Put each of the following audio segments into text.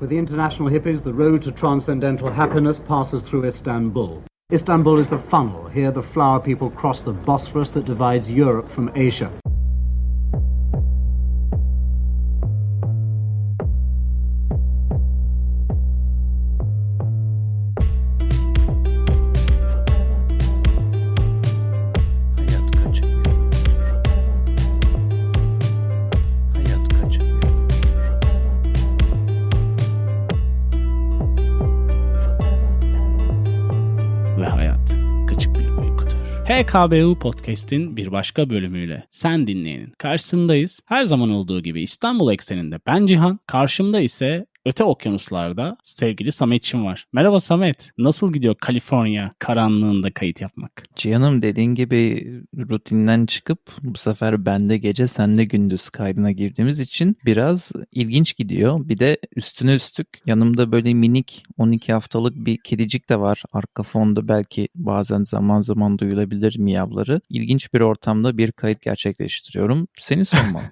For the international hippies, the road to transcendental happiness passes through Istanbul. Istanbul is the funnel. Here, the flower people cross the Bosphorus that divides Europe from Asia. HKBU Podcast'in bir başka bölümüyle sen dinleyenin karşısındayız. Her zaman olduğu gibi İstanbul ekseninde ben Cihan, karşımda ise öte okyanuslarda sevgili Sametçim var. Merhaba Samet, nasıl gidiyor Kaliforniya karanlığında kayıt yapmak? Cihan'ım dediğin gibi rutinden çıkıp bu sefer bende gece sende gündüz kaydına girdiğimiz için biraz ilginç gidiyor. Bir de üstüne üstlük yanımda böyle minik 12 haftalık bir kedicik de var. Arka fonda belki bazen zaman zaman duyulabilir miyavları. İlginç bir ortamda bir kayıt gerçekleştiriyorum. Seni sormalı.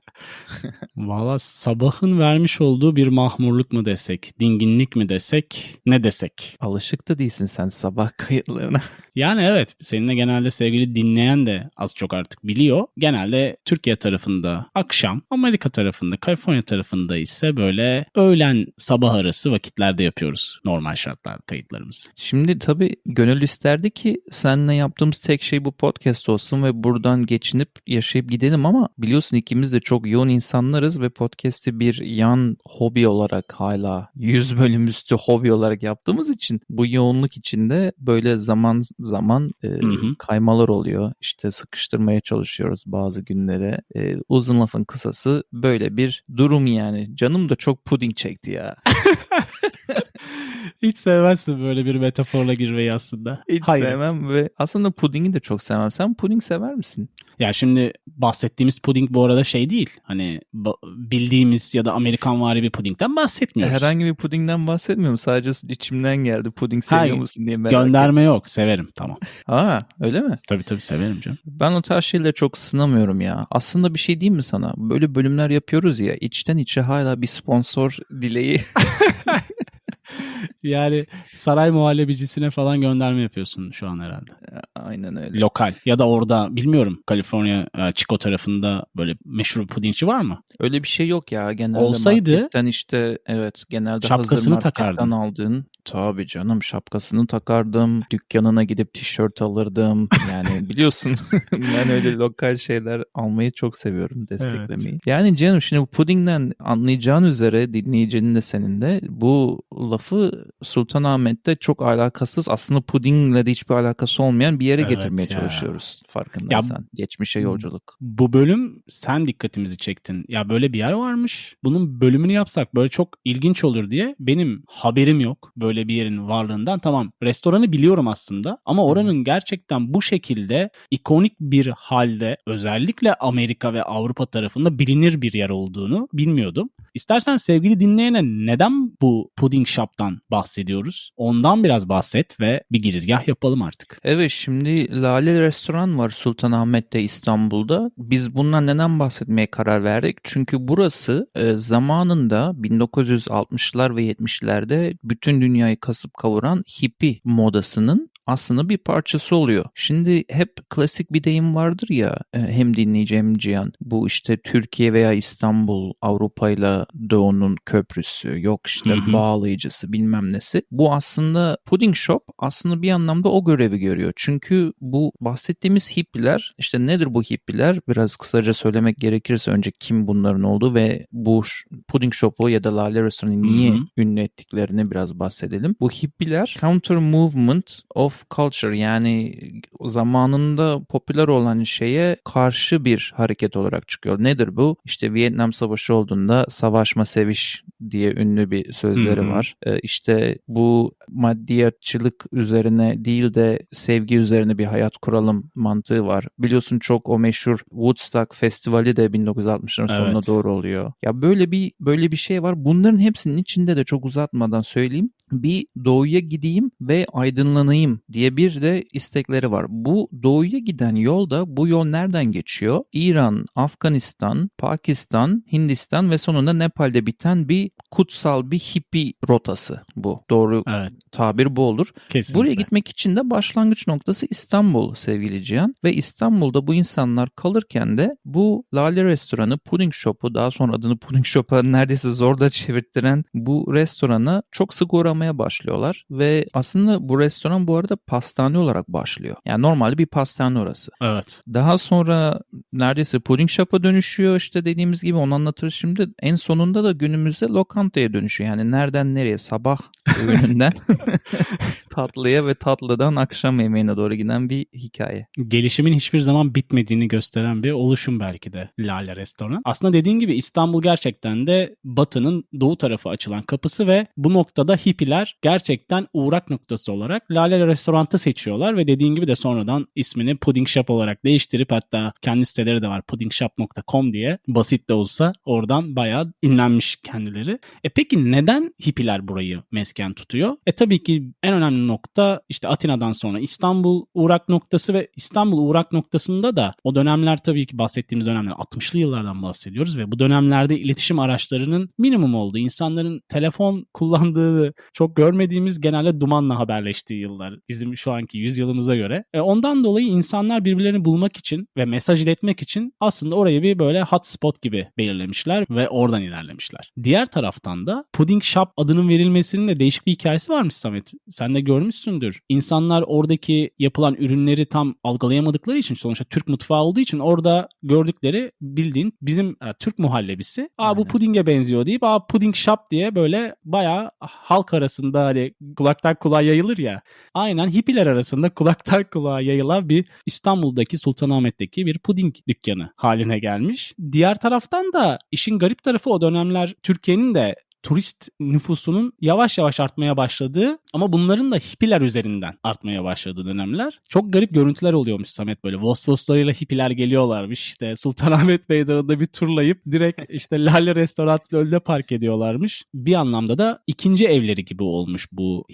Valla sabahın vermiş olduğu bir mahmurluk mu desek, dinginlik mi desek, ne desek? Alışık da değilsin sen sabah kayıtlarına. Yani evet seninle genelde sevgili dinleyen de az çok artık biliyor. Genelde Türkiye tarafında akşam, Amerika tarafında, Kaliforniya tarafında ise böyle öğlen sabah arası vakitlerde yapıyoruz normal şartlar kayıtlarımızı. Şimdi tabii gönül isterdi ki seninle yaptığımız tek şey bu podcast olsun ve buradan geçinip yaşayıp gidelim ama biliyorsun ikimiz de çok yoğun insanlarız ve podcast'i bir yan hobi olarak hala 100 bölüm üstü hobi olarak yaptığımız için bu yoğunluk içinde böyle zaman zaman e, hı. kaymalar oluyor. İşte sıkıştırmaya çalışıyoruz bazı günlere. E, uzun lafın kısası böyle bir durum yani. Canım da çok puding çekti ya. Hiç sevmezsin böyle bir metaforla girmeyi aslında. Hiç Hayret. sevmem ve aslında pudingi de çok sevmem. Sen puding sever misin? Ya şimdi bahsettiğimiz puding bu arada şey değil. Hani bildiğimiz ya da Amerikan vari bir pudingden bahsetmiyoruz. Herhangi bir pudingden bahsetmiyorum. Sadece içimden geldi. Puding seviyor Hayır, musun diye merak Gönderme yok. Severim. Tamam. ettim. Aa öyle mi? Tabii tabii severim canım. Ben o tarz şeyleri çok sınamıyorum ya. Aslında bir şey diyeyim mi sana? Böyle bölümler yapıyoruz ya. içten içe hala bir sponsor dileği. Yani saray muhallebicisine falan gönderme yapıyorsun şu an herhalde. Aynen öyle. Lokal ya da orada bilmiyorum Kaliforniya e, Chico tarafında böyle meşhur pudingçi var mı? Öyle bir şey yok ya. Genelde Olsaydı- marketten işte evet genelde hazır Şapkasını marketten takardın. aldığın. Tabii canım şapkasını takardım. Dükkanına gidip tişört alırdım. Yani biliyorsun ben öyle lokal şeyler almayı çok seviyorum desteklemeyi. Yani canım şimdi bu pudingden anlayacağın üzere dinleyicinin de senin de bu lafı Sultanahmet'te çok alakasız aslında pudingle de hiçbir alakası olmayan bir yere Evet getirmeye ya. çalışıyoruz farkındaysan. Geçmişe yolculuk. Bu bölüm sen dikkatimizi çektin. Ya böyle bir yer varmış. Bunun bölümünü yapsak böyle çok ilginç olur diye benim haberim yok böyle bir yerin varlığından. Tamam restoranı biliyorum aslında ama oranın gerçekten bu şekilde ikonik bir halde özellikle Amerika ve Avrupa tarafında bilinir bir yer olduğunu bilmiyordum. İstersen sevgili dinleyene neden bu pudding shop'tan bahsediyoruz? Ondan biraz bahset ve bir girizgah yapalım artık. Evet şimdi Lale Restoran var Sultanahmet'te İstanbul'da. Biz bundan neden bahsetmeye karar verdik? Çünkü burası e, zamanında 1960'lar ve 70'lerde bütün dünyayı kasıp kavuran hippie modasının aslında bir parçası oluyor. Şimdi hep klasik bir deyim vardır ya e, hem dinleyici hem Cihan. Bu işte Türkiye veya İstanbul Avrupa ile Doğu'nun köprüsü yok işte Hı hı. bağlayıcısı bilmem nesi. Bu aslında Pudding Shop aslında bir anlamda o görevi görüyor. Çünkü bu bahsettiğimiz hippiler işte nedir bu hippiler? Biraz kısaca söylemek gerekirse önce kim bunların olduğu ve bu Pudding Shop'u ya da Lale Restoran'ı niye Hı hı. ünlü ettiklerini biraz bahsedelim. Bu hippiler counter movement of culture yani zamanında popüler olan şeye karşı bir hareket olarak çıkıyor. Nedir bu? İşte Vietnam Savaşı olduğunda savaşma seviş diye ünlü bir sözleri Hı hı. var. Ee, işte bu maddiyatçılık üzerine değil de sevgi üzerine bir hayat kuralım mantığı var. Biliyorsun çok o meşhur Woodstock Festivali de 1960'ların sonuna Evet. doğru oluyor. Ya böyle bir böyle bir şey var. Bunların hepsinin içinde de çok uzatmadan söyleyeyim. Bir doğuya gideyim ve aydınlanayım diye bir de istekleri var. Bu doğuya giden yolda bu yol nereden geçiyor? İran, Afganistan, Pakistan, Hindistan ve sonunda Nepal'de biten bir kutsal bir hippie rotası bu. Doğru Evet. tabir bu olur. Kesinlikle. Buraya gitmek için de başlangıç noktası İstanbul sevgili Cihan. Ve İstanbul'da bu insanlar kalırken de bu Lale Restoranı, Pudding Shop'u daha sonra adını Pudding Shop'a neredeyse zorda çevirttiren bu restorana çok sık uğramaya başlıyorlar. Ve aslında bu restoran bu arada pastane olarak başlıyor. Yani normalde bir pastane orası. Evet. Daha sonra neredeyse pudding shop'a dönüşüyor işte dediğimiz gibi onu anlatırız şimdi. En sonunda da günümüzde lokantaya dönüşüyor. Yani nereden nereye sabah öğününden tatlıya ve tatlıdan akşam yemeğine doğru giden bir hikaye. gelişimin hiçbir zaman bitmediğini gösteren bir oluşum belki de Lale Restoran. Aslında dediğin gibi İstanbul gerçekten de Batı'nın doğu tarafı açılan kapısı ve bu noktada hippiler gerçekten uğrak noktası olarak Lale Restoran'ı seçiyorlar ve dediğin gibi de sonradan ismini Pudding Shop olarak değiştirip hatta kendi siteleri de var puddingshop.com diye basit de olsa oradan bayağı ünlenmiş kendileri. E peki neden hippiler burayı mesken tutuyor? E tabii ki en önemli nokta işte Atina'dan sonra İstanbul uğrak noktası ve İstanbul uğrak noktasında da o dönemler tabii ki bahsettiğimiz dönemler 60'lı yıllardan bahsediyoruz ve bu dönemlerde iletişim araçlarının minimum olduğu, insanların telefon kullandığı çok görmediğimiz genelde dumanla haberleştiği yıllar bizim şu anki yüzyılımıza göre. E ondan dolayı insanlar birbirlerini bulmak için ve mesaj iletmek için aslında orayı bir böyle hotspot gibi belirlemişler ve oradan ilerlemişler. Diğer taraftan da Pudding Shop adının verilmesinin de değişik bir hikayesi varmış Samet. Sen de görmüşsündür. İnsanlar oradaki yapılan ürünleri tam algılayamadıkları için sonuçta Türk mutfağı olduğu için orada gördükleri bildiğin bizim e, Türk muhallebisi. Aa bu Aynen. pudinge benziyor deyip aa pudding shop diye böyle bayağı halk arasında hani kulaktan kulağa yayılır ya. Aynen hippiler arasında kulaktan kulağa yayılan bir İstanbul'daki Sultanahmet'teki bir puding dükkanı haline gelmiş. Diğer taraftan da işin garip tarafı o dönemler Türkiye'nin de turist nüfusunun yavaş yavaş artmaya başladığı ama bunların da hippiler üzerinden artmaya başladığı dönemler. Çok garip görüntüler oluyormuş Samet böyle. Vosvoslarıyla hippiler geliyorlarmış işte Sultanahmet Meydanı'nda bir turlayıp direkt işte Lale Restoran'ın önüne park ediyorlarmış. Bir anlamda da ikinci evleri gibi olmuş bu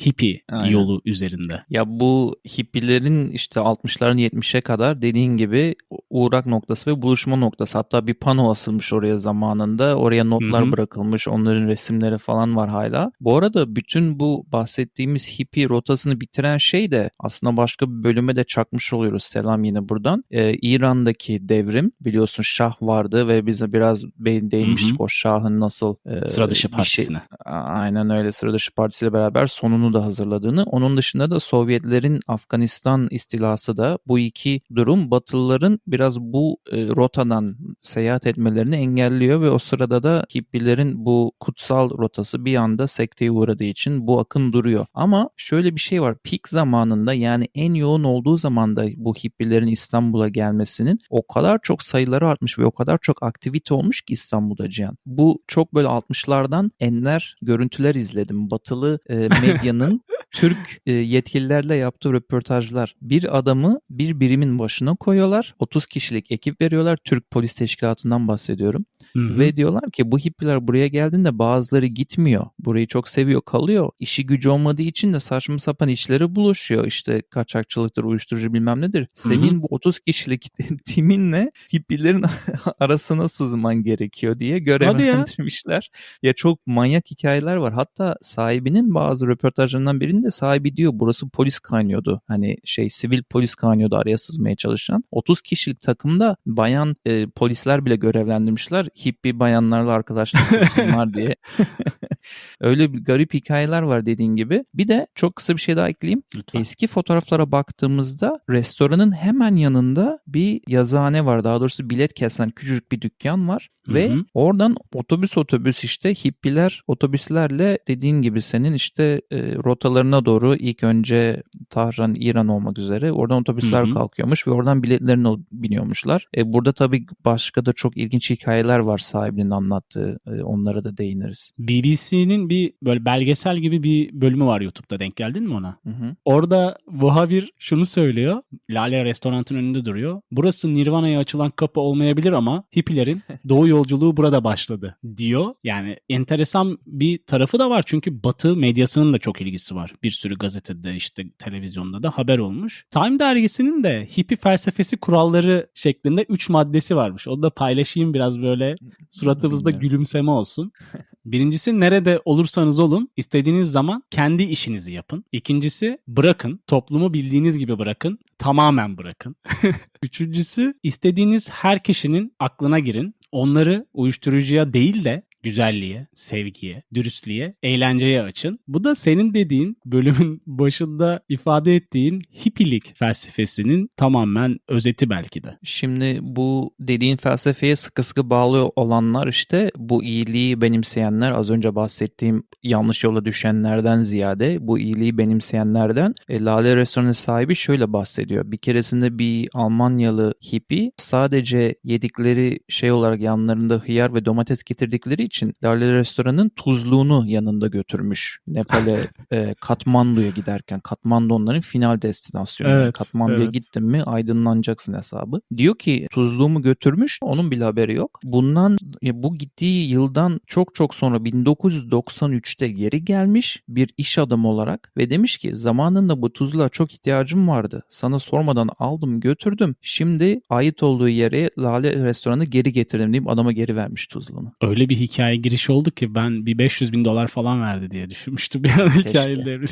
Aynen. yolu üzerinde. Ya bu hippilerin işte 60'ların 70'e kadar dediğin gibi uğrak noktası ve buluşma noktası. Hatta bir pano asılmış oraya zamanında. Oraya notlar Hı hı. bırakılmış. Onların resimleri falan var hala. Bu arada bütün bu bahsettiğimiz hippie rotasını bitiren şey de aslında başka bir bölüme de çakmış oluyoruz. Selam yine buradan. Ee, İran'daki devrim biliyorsun şah vardı ve bize biraz değinmiştik o şahın nasıl e, Sıra dışı şey- partisine. A- Aynen öyle sıra dışı partisiyle beraber sonunu da hazırladığını. Onun dışında da Sovyetlerin Afganistan istilası da bu iki durum Batılıların biraz bu e, rotadan seyahat etmelerini engelliyor ve o sırada da hippilerin bu kutsal rotası bir anda sekteye uğradığı için bu akın duruyor. Ama şöyle bir şey var. Pik zamanında yani en yoğun olduğu zamanda bu hippilerin İstanbul'a gelmesinin o kadar çok sayıları artmış ve o kadar çok aktivite olmuş ki İstanbul'da Cihan. Bu çok böyle 60'lardan enler görüntüler izledim. Batılı e, medyanın Türk e, yetkililerle yaptığı röportajlar. Bir adamı bir birimin başına koyuyorlar. 30 kişilik ekip veriyorlar. Türk Polis Teşkilatı'ndan bahsediyorum. Hı hı. Ve diyorlar ki bu hippiler buraya geldiğinde bazıları gitmiyor. Burayı çok seviyor kalıyor. İşi gücü olmadığı için de saçma sapan işlere bulaşıyor. İşte kaçakçılıktır, uyuşturucu bilmem nedir. Senin bu 30 kişilik timinle hippilerin arasına sızman gerekiyor diye görevlendirmişler. Ya. çok manyak hikayeler var. Hatta sahibinin bazı röportajlarından birinde sahibi diyor burası polis kaynıyordu. Hani şey sivil polis kaynıyordu araya sızmaya çalışan. 30 kişilik takımda bayan e, polisler bile görevlendirmişler. Hippie bayanlarla arkadaşlık yapsınlar diye. Öyle bir garip hikayeler var dediğin gibi. Bir de çok kısa bir şey daha ekleyeyim. Lütfen. Eski fotoğraflara baktığımızda restoranın hemen yanında bir yazıhane var. Daha doğrusu bilet kesen küçücük bir dükkan var. Hı Ve oradan otobüs otobüs işte hippiler otobüslerle dediğin gibi senin işte e, rotalarına doğru ilk önce Tahran, İran olmak üzere oradan otobüsler Hı hı. kalkıyormuş ve oradan biletlerini biniyormuşlar. E, burada tabii başka da çok ilginç hikayeler var sahibinin anlattığı. E, onlara da değiniriz. BBC'nin Bir böyle belgesel gibi bir bölümü var YouTube'da denk geldin mi ona? Hı hı. Orada Vahabir şunu söylüyor. Lale restoranın önünde duruyor. Burası Nirvana'ya açılan kapı olmayabilir ama hippilerin doğu yolculuğu burada başladı diyor. Yani enteresan bir tarafı da var çünkü Batı medyasının da çok ilgisi var. Bir sürü gazetede işte televizyonda da haber olmuş. Time dergisinin de hippi felsefesi kuralları şeklinde 3 maddesi varmış. Onu da paylaşayım biraz böyle suratımızda gülümseme olsun. Birincisi nerede olursanız olun istediğiniz zaman kendi işinizi yapın. İkincisi bırakın. Toplumu bildiğiniz gibi bırakın. Tamamen bırakın. Üçüncüsü istediğiniz her kişinin aklına girin. Onları uyuşturucuya değil de güzelliğe, sevgiye, dürüstlüğe, eğlenceye açın. Bu da senin dediğin bölümün başında ifade ettiğin hippilik felsefesinin tamamen özeti belki de. Şimdi bu dediğin felsefeye sıkı sıkı bağlı olanlar işte bu iyiliği benimseyenler az önce bahsettiğim yanlış yola düşenlerden ziyade bu iyiliği benimseyenlerden e, Lale Restoranı sahibi şöyle bahsediyor. Bir keresinde bir Almanyalı hippie sadece yedikleri şey olarak yanlarında hıyar ve domates getirdikleri için Lale Restoran'ın tuzluğunu yanında götürmüş. Nepal'e, e, Katmandu'ya giderken. Katmandu onların final destinasyonu. Yani Evet, Katmandu'ya evet. gittin mi aydınlanacaksın hesabı. Diyor ki tuzluğumu götürmüş onun bile haberi yok. Bundan bu gittiği yıldan çok çok sonra 1993'te geri gelmiş bir iş adamı olarak ve demiş ki zamanında bu tuzluğa çok ihtiyacım vardı. Sana sormadan aldım götürdüm. Şimdi ait olduğu yere Lale restoranı geri getirdim deyip adama geri vermiş tuzluğunu. Öyle bir hikaye giriş oldu ki ben bir 500 bin dolar falan verdi diye düşünmüştüm bir an hikayenin devri.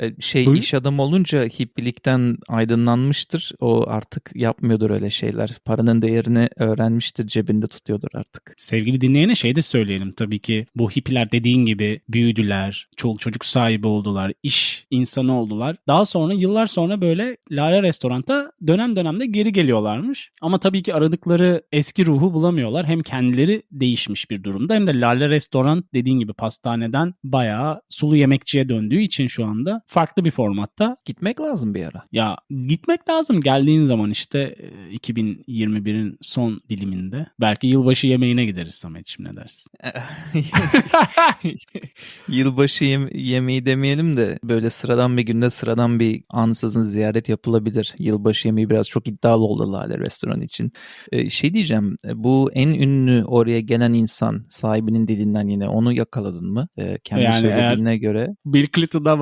E, Şey Buyur. iş adamı olunca hippilikten aydınlanmıştır. O artık yapmıyordur öyle şeyler. Paranın değerini öğrenmiştir, cebinde tutuyordur artık. Sevgili dinleyene şey de söyleyelim tabii ki bu hippiler dediğin gibi büyüdüler, çoluk çocuk sahibi oldular, iş insanı oldular. Daha sonra yıllar sonra böyle Lale Restorant'a dönem dönemde geri geliyorlarmış. Ama tabii ki aradıkları eski ruhu bulamıyorlar. Hem kendileri değişmiş bir durumda hem de Lale Restoran dediğin gibi pastaneden bayağı sulu yemekçiye döndüğü için şu anda farklı bir formatta. Gitmek lazım bir ara. Ya gitmek lazım geldiğin zaman işte e, 2021'in son diliminde. Belki yılbaşı yemeğine gideriz Samet'ciğim ne dersin? Yılbaşı yem- yemeği demeyelim de böyle sıradan bir günde sıradan bir ansızın ziyaret yapılabilir. Yılbaşı yemeği biraz çok iddialı oldu Lale restoran için. Ee, şey diyeceğim e, bu en ünlü oraya gelen insan sahibinin dilinden yine onu yakaladın mı? Ee, kendi Yani söylediğine göre. Bill Clinton'dan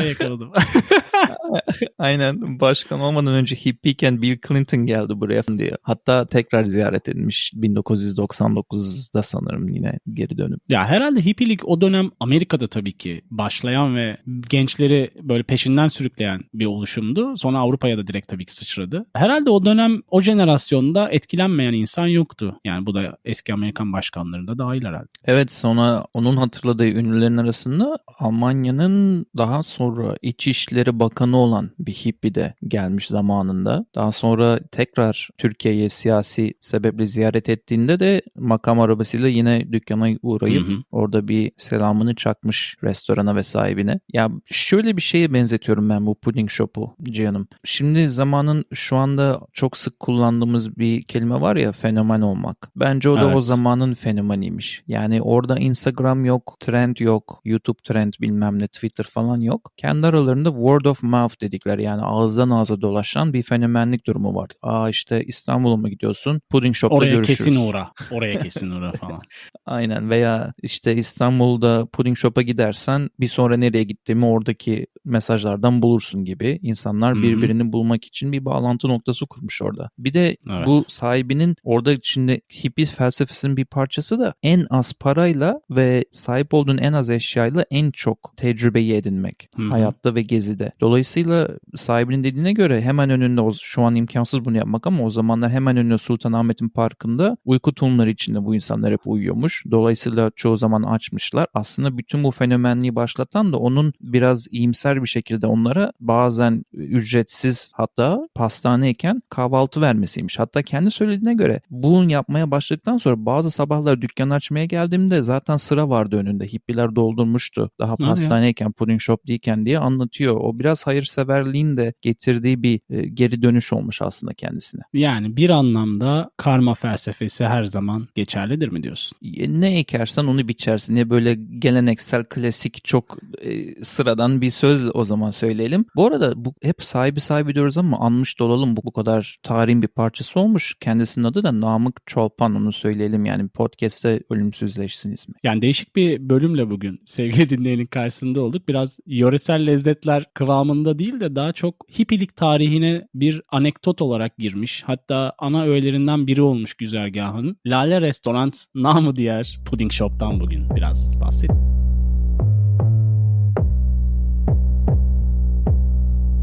bahsediyorsan yakaladım. Aynen başkan olmadan önce hippiyken Bill Clinton geldi buraya diye. Hatta tekrar ziyaret edilmiş 1999'da sanırım yine geri dönüp. ya herhalde hippilik o dönem Amerika'da tabii ki başlayan ve gençleri böyle peşinden sürükleyen bir oluşumdu. Sonra Avrupa'ya da direkt tabii ki sıçradı. Herhalde o dönem o jenerasyonda etkilenmeyen insan yoktu. Yani bu da eski Amerikan başkanlarında dahil herhalde. Evet sonra onun hatırladığı ünlülerin arasında Almanya'nın daha sonra İçişleri Bakanı olan bir hippie de gelmiş zamanında. Daha sonra tekrar Türkiye'ye siyasi sebeple ziyaret ettiğinde de makam arabasıyla yine dükkana uğrayıp Hı hı. orada bir selamını çakmış restorana ve sahibine. Ya şöyle bir şeye benzetiyorum ben bu pudding shop'u Cihan'ım. Şimdi zamanın şu anda çok sık kullandığımız bir kelime var ya fenomen olmak. Bence o da o Evet. zamanın fenomeniymiş. Yani orada Instagram yok, trend yok, YouTube trend bilmem ne, Twitter falan yok. Kendi aralarında word of mouth dedikleri yani ağızdan ağza dolaşan bir fenomenlik durumu var. Aa işte İstanbul'a mı gidiyorsun? Pudding shop'ta Oraya görüşürüz. kesin uğra. Oraya kesin uğra falan. Aynen veya işte İstanbul'da pudding shop'a gidersen bir sonra nereye gittiğimi oradaki mesajlardan bulursun gibi. İnsanlar birbirini bulmak için bir bağlantı noktası kurmuş orada. Bir de Evet. bu sahibinin orada içinde hippie felsefesinin bir parçası da en az parayla ve sahip olduğun en az eşyayla en çok tecrübeyi edinmek Hı hı. hayatta ve gezide. Dolayısıyla sahibinin dediğine göre hemen önünde şu an imkansız bunu yapmak ama o zamanlar hemen önünde Sultanahmet'in parkında uyku tulumları içinde bu insanlar hep uyuyormuş. Dolayısıyla çoğu zaman açmışlar. Aslında bütün bu fenomenliği başlatan da onun biraz iyimser bir şekilde onlara bazen ücretsiz hatta pastaneyken kahvaltı vermesiymiş. Hatta kendi söylediğine göre bunu yapmaya başladıktan sonra bazı sabahlar dükkan açmaya geldiğimde zaten sıra vardı önünde. Hippiler doldurmuştu. Daha pastaneyken, pudding shop değilken yaşarken diye anlatıyor. O biraz hayırseverliğin de getirdiği bir e, geri dönüş olmuş aslında kendisine. Yani bir anlamda karma felsefesi her zaman geçerlidir mi diyorsun? E, Ne ekersen onu biçersin. Ya böyle geleneksel, klasik, çok e, sıradan bir söz o zaman söyleyelim. Bu arada bu hep sahibi sahibi diyoruz ama anmış da olalım. Bu, bu kadar tarihin bir parçası olmuş. Kendisinin adı da Namık Çolpan onu söyleyelim. Yani podcast'te ölümsüzleşsin ismi. Yani değişik bir bölümle bugün sevgili dinleyenin karşısında olduk. Biraz yöresel lezzetler kıvamında değil de daha çok hippilik tarihine bir anekdot olarak girmiş. Hatta ana öğelerinden biri olmuş güzergahın. Lale Restoran namı diğer Pudding Shop'tan bugün biraz bahset.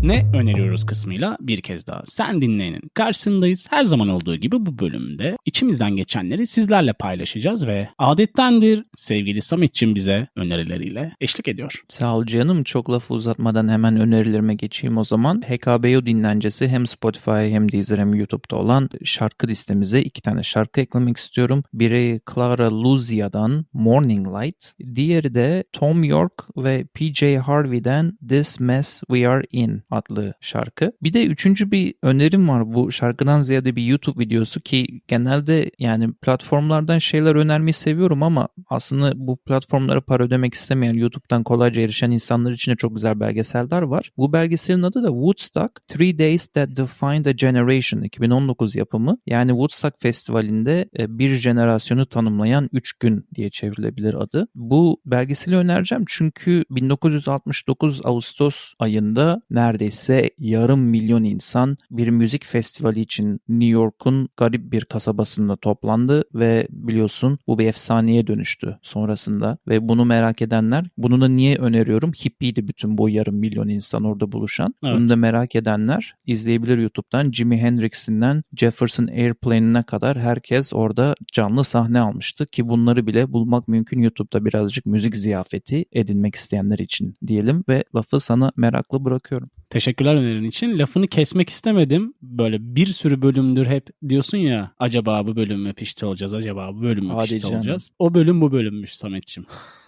Ne öneriyoruz kısmıyla bir kez daha sen dinleyenin karşısındayız. Her zaman olduğu gibi bu bölümde içimizden geçenleri sizlerle paylaşacağız ve adettendir sevgili Sametçim bize önerileriyle eşlik ediyor. Sağ ol canım. Çok lafı uzatmadan hemen önerilerime geçeyim o zaman. HKBO dinlencesi hem Spotify hem Deezer hem YouTube'da olan şarkı listemize iki tane şarkı eklemek istiyorum. Biri Clara Luzia'dan Morning Light. Diğeri de Tom York ve PJ Harvey'den This Mess We Are In adlı şarkı. Bir de üçüncü bir önerim var bu şarkıdan ziyade bir YouTube videosu ki genelde yani platformlardan şeyler önermeyi seviyorum ama aslında bu platformlara para ödemek istemeyen YouTube'dan kolayca erişen insanlar için de çok güzel belgeseller var. Bu belgeselin adı da Woodstock Three Days That Defined a Generation 2019 yapımı. Yani Woodstock Festivali'nde e, bir jenerasyonu tanımlayan 3 gün diye çevrilebilir adı. Bu belgeseli önereceğim çünkü 1969 Ağustos ayında neredeyse yarım milyon insan bir müzik festivali için New York'un garip bir kasabasında toplandı ve biliyorsun bu bir efsaneye dönüştü sonrasında ve bunu merak edenler bunu da niye öneriyorum? Hippiydi bütün bu yarım milyon insan orada buluşan. Evet. Bunu da merak edenler izleyebilir YouTube'dan Jimi Hendrix'inden Jefferson Airplane'ine kadar herkes orada canlı sahne almıştı ki bunları bile bulmak mümkün YouTube'da birazcık müzik ziyafeti edinmek isteyenler için diyelim ve lafı sana meraklı bırakıyorum. Teşekkürler önerin için. Lafını kesmek istemedim. Böyle bir sürü bölümdür hep diyorsun ya acaba bu bölüm mü pişti olacağız, acaba bu bölüm mü Hadi pişti canım. olacağız. O bölüm bu bölümmüş Sametçim.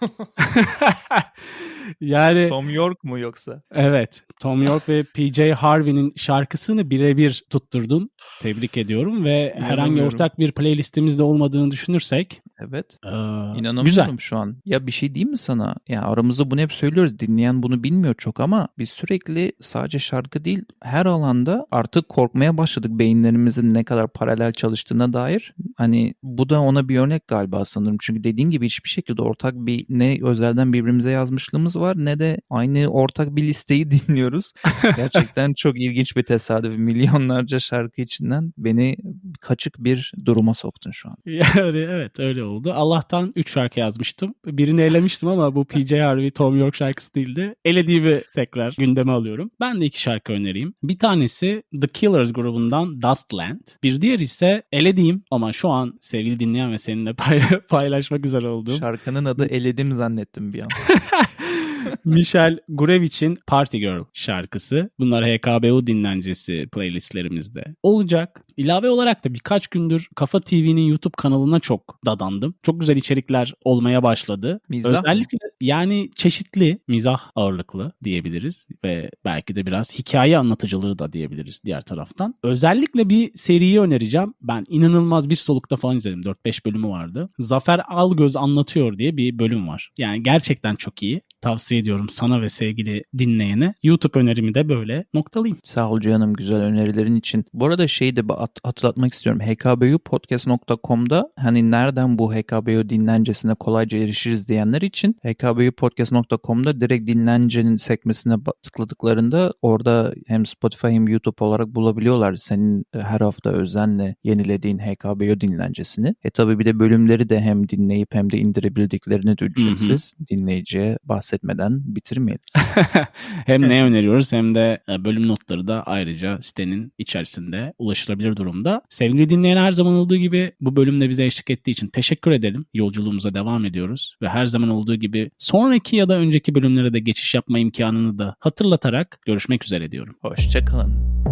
yani Tom York mu yoksa? evet Tom York ve PJ Harvey'nin şarkısını birebir tutturdun. Tebrik ediyorum ve herhangi ortak bir playlistimizde olmadığını düşünürsek Evet. eee, İnanamıyorum güzel. şu an. Ya bir şey diyeyim mi sana? Ya aramızda bunu hep söylüyoruz. Dinleyen bunu bilmiyor çok ama biz sürekli sadece şarkı değil her alanda artık korkmaya başladık beyinlerimizin ne kadar paralel çalıştığına dair. Hani bu da ona bir örnek galiba sanırım. Çünkü dediğim gibi hiçbir şekilde ortak bir ne özelden birbirimize yazmışlığımız var ne de aynı ortak bir listeyi dinliyoruz. Gerçekten çok ilginç bir tesadüf. Milyonlarca şarkı içinden beni kaçık bir duruma soktun şu an. Yani evet öyle oldu. Allah'tan 3 şarkı yazmıştım. Birini elemiştim ama bu PJ Harvey Tom York şarkısı değildi. Elediğimi tekrar gündeme alıyorum. Ben de iki şarkı önereyim. Bir tanesi The Killers grubundan Dustland. Bir diğer ise elediğim ama şu an sevgili dinleyen ve seninle pay- paylaşmak üzere olduğum Şarkının adı Eledim zannettim bir an. Michel Gurevich'in Party Girl şarkısı. Bunlar HKBU dinlencesi playlistlerimizde olacak. İlave olarak da birkaç gündür Kafa TV'nin YouTube kanalına çok dadandım. Çok güzel içerikler olmaya başladı. Mizah mı? Özellikle yani çeşitli mizah ağırlıklı diyebiliriz ve belki de biraz hikaye anlatıcılığı da diyebiliriz diğer taraftan. Özellikle bir seriyi önereceğim. Ben inanılmaz bir solukta falan izledim. 4-5 bölümü vardı. Zafer Algöz anlatıyor diye bir bölüm var. Yani gerçekten çok iyi. Tavsiye ediyorum sana ve sevgili dinleyene. YouTube önerimi de böyle noktalayayım. Sağ ol canım güzel önerilerin için. Bu arada şeyi de hat- hatırlatmak istiyorum. hkbupodcast.com'da hani nereden bu HKBU dinlencesine kolayca erişiriz diyenler için hkbupodcast.com'da direkt dinlencenin sekmesine tıkladıklarında orada hem Spotify hem YouTube olarak bulabiliyorlar senin e, her hafta özenle yenilediğin HKBU dinlencesini. E tabi bir de bölümleri de hem dinleyip hem de indirebildiklerini de ücretsiz dinleyiciye bahsetmeden bitirmeyelim. hem ne öneriyoruz hem de e, bölüm notları da ayrıca sitenin içerisinde ulaşılabilir durumda. Sevgili dinleyen her zaman olduğu gibi bu bölümde bize eşlik ettiği için teşekkür edelim. Yolculuğumuza devam ediyoruz ve her zaman olduğu gibi sonraki ya da önceki bölümlere de geçiş yapma imkanını da hatırlatarak görüşmek üzere diyorum. Hoşçakalın.